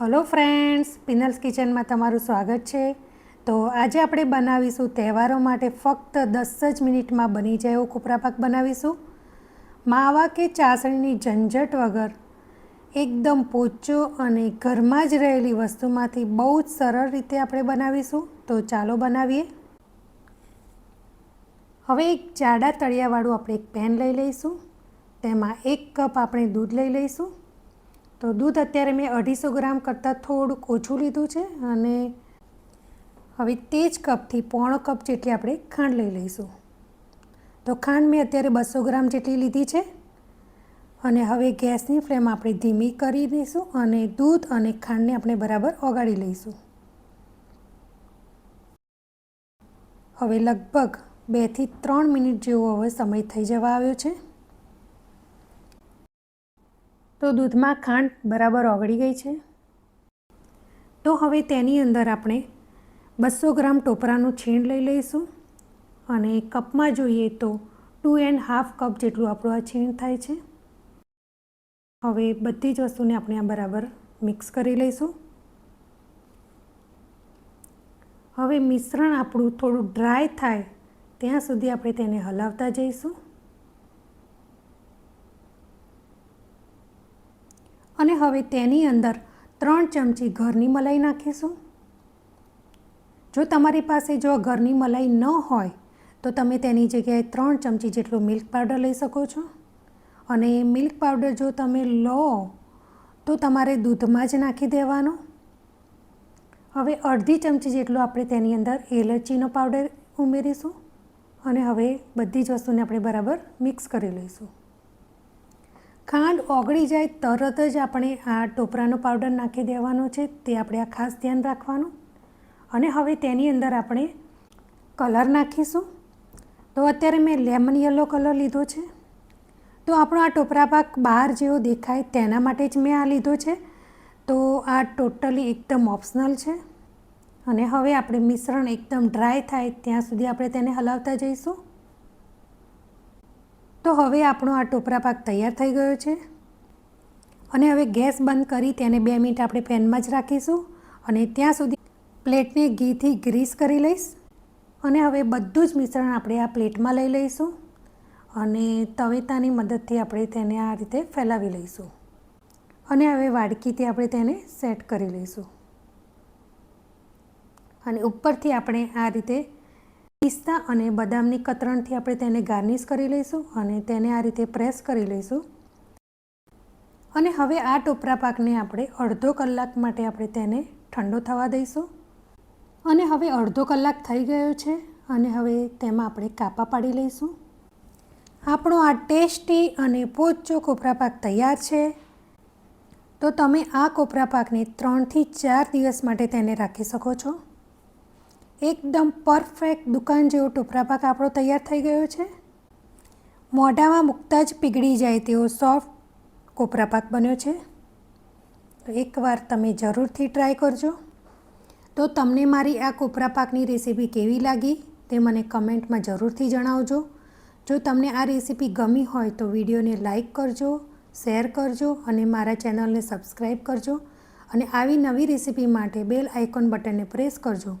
Hello friends Pinal's કિચનમાં તમારું સ્વાગત છે. તો આજે આપણે બનાવીશું તહેવારો માટે ફક્ત દસ જ મિનિટમાં બની જાય એવો કોપરા પાક બનાવીશું. માવા કે ચાસણીની ઝંઝટ વગર એકદમ પોચો અને ઘરમાં જ રહેલી વસ્તુમાંથી બહુ જ સરળ રીતે આપણે બનાવીશું. તો ચાલો બનાવીએ. હવે એક જાડા તળિયાવાળું આપણે એક પેન લઈ લઈશું. તેમાં એક કપ આપણે દૂધ લઈ લઈશું. તો દૂધ અત્યારે મેં અઢીસો ગ્રામ કરતાં થોડુંક ઓછું લીધું છે અને હવે તે જ કપથી પોણો કપ જેટલી આપણે ખાંડ લઈ લઈશું. તો ખાંડ મેં અત્યારે બસો ગ્રામ જેટલી લીધી છે અને હવે ગેસની ફ્લેમ આપણે ધીમી કરી દઈશું અને દૂધ અને ખાંડને આપણે બરાબર ઓગાળી લઈશું. હવે લગભગ બેથી ત્રણ મિનિટ જેવો હવે સમય થઈ જવા આવ્યો છે. તો દૂધમાં ખાંડ બરાબર ઓગળી ગઈ છે. તો હવે તેની અંદર આપણે બસો ગ્રામ ટોપરાનું છીણ લઈ લઈશું અને કપમાં જોઈએ તો ટુ એન્ડ હાફ કપ જેટલું આપણું આ છીણ થાય છે. હવે બધી જ વસ્તુને આપણે આ બરાબર મિક્સ કરી લઈશું. હવે મિશ્રણ આપણું થોડું ડ્રાય થાય ત્યાં સુધી આપણે તેને હલાવતા જઈશું. અને હવે તેની અંદર ત્રણ ચમચી ઘરની મલાઈ નાખીશું. જો તમારી પાસે જો ઘરની મલાઈ ન હોય, તો તમે તેની જગ્યાએ ત્રણ ચમચી જેટલું મિલ્ક પાવડર લઈ શકો છો. અને મિલ્ક પાવડર જો તમે લો, તો તમારે દૂધમાં જ નાખી દેવાનો. હવે અડધી ચમચી જેટલો આપણે તેની અંદર એલચીનો પાવડર ઉમેરીશું. અને હવે બધી જ વસ્તુને આપણે બરાબર મિક્સ કરી લઈશું. ખાંડ ઓગળી જાય તરત જ આપણે આ ટોપરાનો પાવડર નાખી દેવાનો છે. તે આપણે આ ખાસ ધ્યાન રાખવાનું. અને હવે તેની અંદર આપણે કલર નાખીશું. તો અત્યારે મેં લેમન યલો કલર લીધો છે. તો આપણો આ ટોપરા પાક બહાર જેવો દેખાય તેના માટે જ મેં આ લીધો છે. તો આ ટોટલી એકદમ ઓપ્શનલ છે. અને હવે આપણે મિશ્રણ એકદમ ડ્રાય થાય ત્યાં સુધી આપણે તેને હલાવતા જઈશું. તો હવે આપણો આ ટોપરા પાક તૈયાર થઈ ગયો છે. અને હવે ગેસ બંધ કરી તેને બે મિનિટ આપણે પેનમાં જ રાખીશું અને ત્યાં સુધી પ્લેટને ઘીથી ગ્રીસ કરી લઈશ. અને હવે બધું જ મિશ્રણ આપણે આ પ્લેટમાં લઈ લઈશું. અને તવેતાની મદદથી આપણે તેને આ રીતે ફેલાવી લઈશું. અને હવે વાડકીથી આપણે તેને સેટ કરી લઈશું. અને ઉપરથી આપણે આ રીતે પિસ્તા અને બદામની કતરણથી આપણે તેને ગાર્નિશ કરી લઈશું અને તેને આ રીતે પ્રેસ કરી લઈશું. અને હવે આ ટોપરા પાકને આપણે અડધો કલાક માટે આપણે તેને ઠંડો થવા દઈશું. અને હવે અડધો કલાક થઈ ગયો છે અને હવે તેમાં આપણે કાપા પાડી લઈશું. આપણો આ ટેસ્ટી અને પોચો કોપરા પાક તૈયાર છે. તો તમે આ કોપરા પાકને ત્રણથી ચાર દિવસ માટે તેને રાખી શકો છો. એકદમ પરફેક્ટ દુકાન જેવો ટોપરા પાક આપણો તૈયાર થઈ ગયો છે. મોઢામાં મૂકતા જ પીગળી જાય તેવો સોફ્ટ કોપરા પાક બન્યો છે. એકવાર તમે જરૂરથી ટ્રાય કરજો. તો તમને મારી આ કોપરા પાકની રેસીપી કેવી લાગી તે મને કમેન્ટમાં જરૂરથી જણાવજો. જો તમને આ રેસીપી ગમી હોય તો વિડીયોને લાઇક કરજો, શેર કરજો અને મારા ચેનલને સબસ્ક્રાઈબ કરજો. અને આવી નવી રેસીપી માટે બેલ આઇકોન બટનને પ્રેસ કરજો.